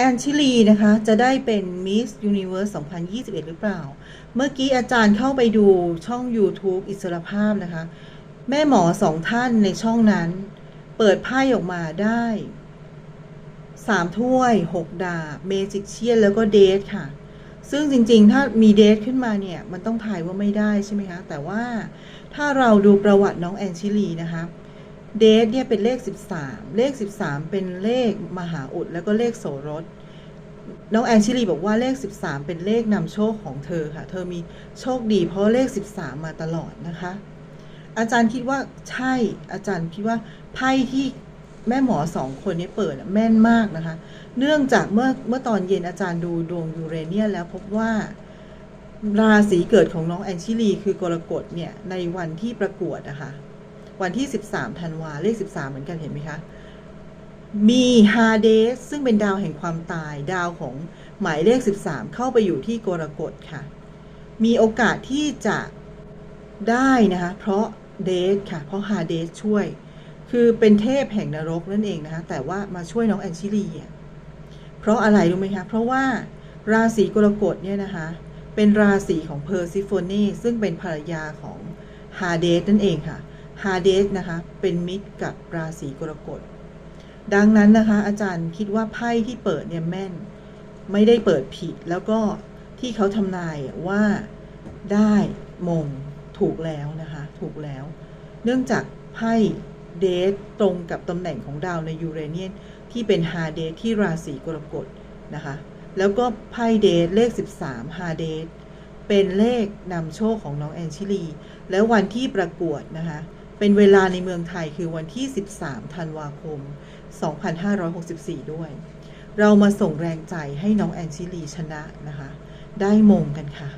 แอนชิลีนะคะ จะได้เป็น Miss Universe 2021 หรือเปล่า เมื่อกี้อาจารย์เข้าไปดูช่อง YouTube อิสรภาพนะคะ แม่หมอสองท่านในช่องนั้น เปิดไพ่ออกมาได้สามถ้วยหกดาบเมจิกเชียนแล้วก็เดทค่ะ ซึ่งจริงๆ ถ้ามีเดทขึ้นมาเนี่ย มันต้องถ่ายว่าไม่ได้ใช่ไหมคะ แต่ว่าถ้าเราดูประวัติน้องแอนชิลีนะคะ เดทเนี่ยเป็นเลข 13 เลข 13 เป็นเลขมหาอุดแล้วก็เลขโสรสน้องแอนชิลีบอกว่าเลข 13 เป็นเลขนำโชคของเธอค่ะ เธอมีโชคดีเพราะเลข 13 มาตลอดนะคะ อาจารย์คิดว่าใช่อาจารย์คิดว่าไพ่ที่แม่หมอสองคนนี้เปิดแม่นมากนะคะ เนื่องจากเมื่อเมื่อตอนเย็นอาจารย์ดูดวงยูเรเนียแล้วพบว่าราศีเกิดของน้องแอนชิลีคือกรกฎเนี่ยในวันที่ประกวดนะคะ วันที่ 13ธันวาเลข 13 เหมือนกันเห็นไหมคะ มีฮาเดสซึ่งเป็นดาวแห่งความตายดาวของหมายเลข 13 เข้าไปอยู่ที่กรกฎค่ะ มีโอกาสที่จะได้นะคะ เพราะเดสค่ะ เพราะฮาเดสช่วย คือเป็นเทพแห่งนรกนั่นเองนะคะ แต่ว่ามาช่วยน้องแอนชิลีเพราะอะไรรู้ไหมคะ เพราะว่าราศีกรกฎเนี่ยนะคะ เป็นราศีของเพอร์ซิโฟเนซึ่งเป็นภรรยาของฮาเดสนั่นเองค่ะ ฮาเดสนะคะ เป็นมิตรกับราศีกรกฎ ดังนั้นนะคะ อาจารย์คิดว่าไพ่ที่เปิดเนี่ยแม่น ไม่ได้เปิดผิด แล้วก็ที่เขาทำนายว่าได้มงถูกแล้วนะคะ ถูกแล้ว เนื่องจากไพ่เดทตรงกับตำแหน่งของดาวในยูเรเนียนที่เป็นฮาเดทที่ราศีกรกฎนะคะ แล้วก็ไพ่เดทเลข 13ฮาเดทเป็นเลขนำโชคของน้องแอนชิลี แล้ววันที่ประกวดนะคะ เป็นเวลาในเมืองไทยคือวันที่ 13 ธันวาคม 2564 ด้วย เรามาส่งแรงใจให้น้องแอนชิลีชนะนะคะ ได้มงกันค่ะ